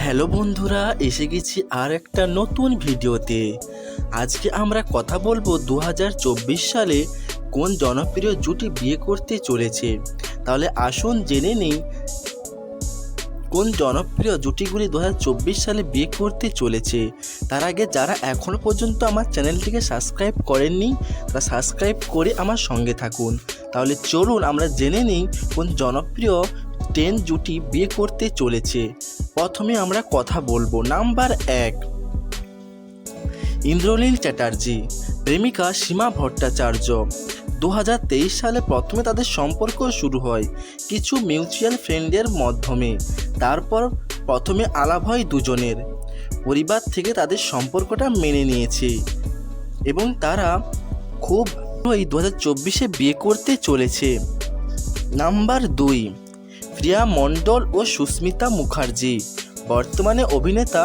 Hello বন্ধুরা, এসে গেছি আর একটা নতুন ভিডিওতে। আজকে আমরা কথা বলব দু হাজার চব্বিশ সালে কোন জনপ্রিয় জুটি বিয়ে করতে চলেছে। তাহলে আসুন জেনে নিই কোন জনপ্রিয় জুটিগুলি দু হাজার চব্বিশ সালে বিয়ে করতে চলেছে। তার আগে যারা এখনও পর্যন্ত আমার চ্যানেলটিকে সাবস্ক্রাইব করেননি, তারা সাবস্ক্রাইব করে আমার সঙ্গে থাকুন। তাহলে চলুন আমরা জেনে নিই কোন জনপ্রিয় টেন জুটি বিয়ে করতে চলেছে। প্রথমে আমরা কথা বলব নাম্বার এক। ইন্দ্রনীল চ্যাটার্জি, প্রেমিকা সীমা ভট্টাচার্য। দু হাজার তেইশ সালে প্রথমে তাদের সম্পর্ক শুরু হয় কিছু মিউচুয়াল ফ্রেন্ডের মাধ্যমে। তারপর প্রথমে আলাপ হয় দুজনের। পরিবার থেকে তাদের সম্পর্কটা মেনে নিয়েছে। এবং তারা খুব দু হাজার চব্বিশে বিয়ে করতে চলেছে। নাম্বার দুই প্রিয়া মণ্ডল ও সুস্মিতা মুখার্জি। বর্তমানে অভিনেতা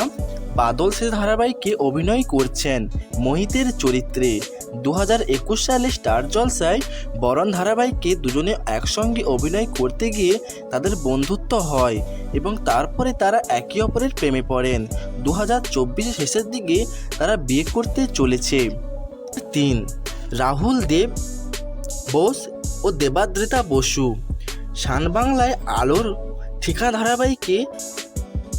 বাদল সে ধারাবাহিকে অভিনয় করছেন মোহিতের চরিত্রে। দু হাজার একুশ সালে স্টার জলসায় বরণ ধারাবাহিকে দুজনে একসঙ্গে অভিনয় করতে গিয়ে তাদের বন্ধুত্ব হয় এবং তারপরে তারা একে অপরের প্রেমে পড়েন। দু হাজার শেষের দিকে তারা বিয়ে করতে চলেছে। তিন, রাহুল দেব বোস ও দেবাদ্রিতা বসু। শান বাংলায় আলোর ঠিকা ধারাবাহিকে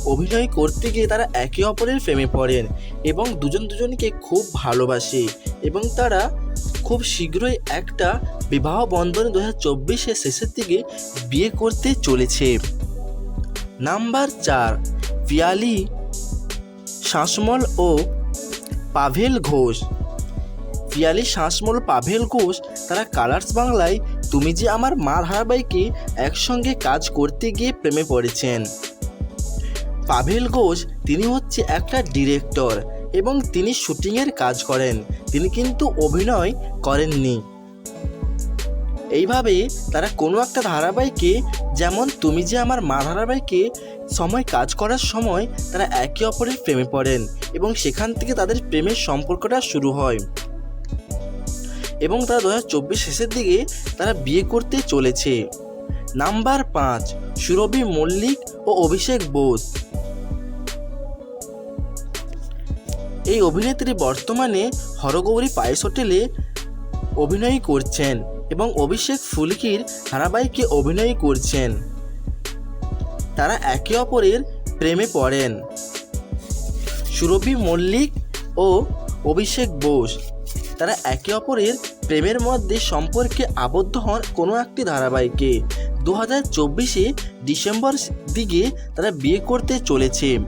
অভিনয় করতে গিয়ে তারা একে অপরের প্রেমে পড়েন এবং দুজন দুজনকে খুব ভালোবাসে এবং তারা খুব শীঘ্রই একটা বিবাহ বন্ধন দু হাজার চব্বিশের শেষের দিকে বিয়ে করতে চলেছে। নাম্বার চার, পিয়ালি শাসমল ও পাভেল ঘোষ। পিয়ালি শাসমল পাভেল ঘোষ তারা কালার্স বাংলায় তুমি যে আমার মা ধারাবাহিকে একসঙ্গে কাজ করতে গিয়ে প্রেমে পড়েছেন। পাভেল ঘোষ, তিনি হচ্ছে একটা ডিরেক্টর এবং তিনি শুটিংয়ের কাজ করেন। তিনি কিন্তু অভিনয় করেননি। এইভাবে তারা কোনো একটা ধারাবাহিকে, যেমন তুমি যে আমার মা ধারাবাহিকে সময় কাজ করার সময় তারা একে অপরের প্রেমে পড়েন এবং সেখান থেকে তাদের প্রেমের সম্পর্কটা শুরু হয়। এবং তারা দু হাজার চব্বিশ শেষের দিকে তারা বিয়ে করতে চলেছে। নাম্বার পাঁচ, সুরভি মল্লিক ও অভিষেক বোস। এই অভিনেত্রী বর্তমানে হরগৌরী পায়েস হোটেলে অভিনয় করছেন এবং অভিষেক ফুলকির ধারাবাহিকে অভিনয় করছেন। তারা একে অপরের প্রেমে পড়েন। সুরভি মল্লিক ও অভিষেক বোস। তারা একে অপরের প্রেমের মধ্যে সম্পর্কে আবদ্ধ হন কোনো একটি ধারাবাহিকে। দু হাজার চব্বিশে ডিসেম্বর দিকে তারা বিয়ে করতে চলেছে।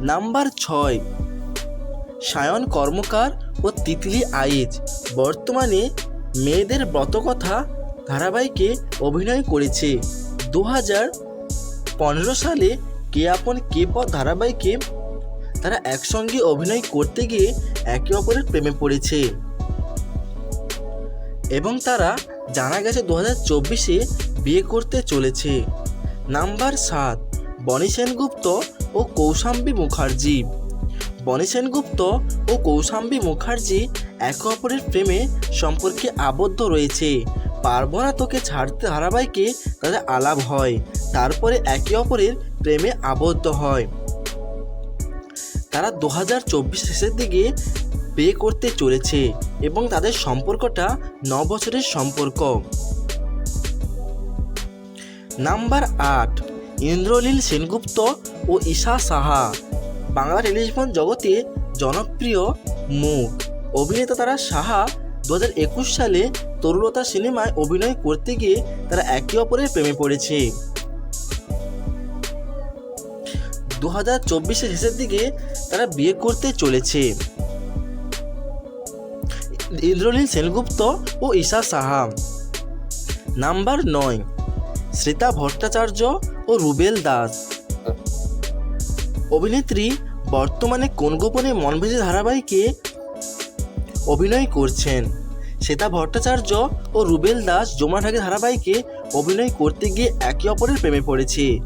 নাম্বার ছয়, সায়ন কর্মকার ও তিতলি আইজ। বর্তমানে মেয়েদের ব্রতকথা ধারাবাহিকে অভিনয় করেছে। দু হাজার পনেরো সালে কে আপন কে পথ ধারাবাহিকে তারা একসঙ্গে অভিনয় করতে গিয়ে একে অপরের প্রেমে পড়েছে। এবং তারা জানা গেছে দু হাজার চব্বিশে বিয়ে করতে চলেছে। নাম্বার সাত, বনি সেনগুপ্ত ও কৌশাম্বী মুখার্জি। বনি সেনগুপ্ত ও কৌশাম্বী মুখার্জি একে অপরের প্রেমে সম্পর্কে আবদ্ধ রয়েছে। পারব না তোকে ছাড়তে ধারাবাহিকে তাদের আলাপ হয়, তারপরে একে অপরের প্রেমে আবদ্ধ হয়। তারা দু হাজার চব্বিশ শেষের দিকে বিয়ে করতে চলেছে এবং তাদের সম্পর্কটা ন বছরের সম্পর্ক। নাম্বার আট ইন্দ্রলীল সেনগুপ্ত ও ঈশা সাহা। বাংলা টেলিভিশন জগতে জনপ্রিয় মুখ। অভিনেতা তারা সাহা দু একুশ সালে তরুলতা সিনেমায় অভিনয় করতে গিয়ে তারা একে অপরের প্রেমে পড়েছে। দু হাজার শেষের দিকে তারা বিয়ে করতে চলেছে। ইন্দ্রনীল সেনগুপ্ত ও ঈশা সাহা নাম্বার নয় শ্রেতা ভট্টাচার্য ও রুবেল দাস। অভিনেত্রী বর্তমানে কোন গোপনে মনভেজে ধারাবাহিকে অভিনয় করছেন? শ্বেতা ভট্টাচার্য ও রুবেল দাস জমাঢাকি ধারাবাহিকে অভিনয় করতে গিয়ে একে অপরের প্রেমে পড়েছে।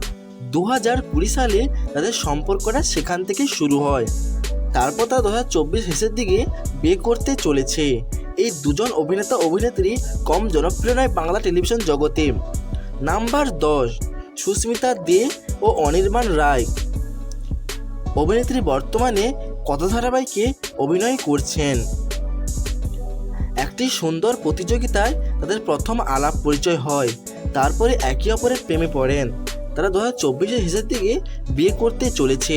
দু হাজার কুড়ি সালে তাদের সম্পর্কটা সেখান থেকে শুরু হয়। তারপর তারা দু হাজার চব্বিশ শেষের দিকে বিয়ে করতে চলেছে। এই দুজন অভিনেতা অভিনেত্রী কম জনপ্রিয় নয় বাংলা টেলিভিশন জগতে। নাম্বার দশ, সুস্মিতা দে ও অনির্বাণ রায়। অভিনেত্রী বর্তমানে কত ধারাবাহিকে অভিনয় করছেন। একটি সুন্দর প্রতিযোগিতায় তাদের প্রথম আলাপ পরিচয় হয়। তারপরে একে অপরের প্রেমে পড়েন। তারা দু হাজার চব্বিশের শেষের দিকে বিয়ে করতে চলেছে।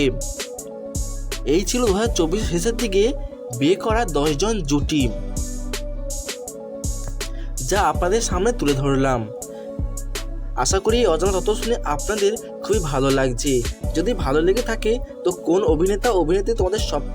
এই ছিল দু হাজার চব্বিশের শেষের দিকে বিয়ে করা দশজন জুটি, যা আপনাদের সামনে তুলে ধরলাম। আশা করি অজানা তথ্য শুনে আপনাদের খুবই ভালো লাগছে। যদি ভালো লেগে থাকে, তো কোন অভিনেতা, অভিনেত্রী তোমাদের সব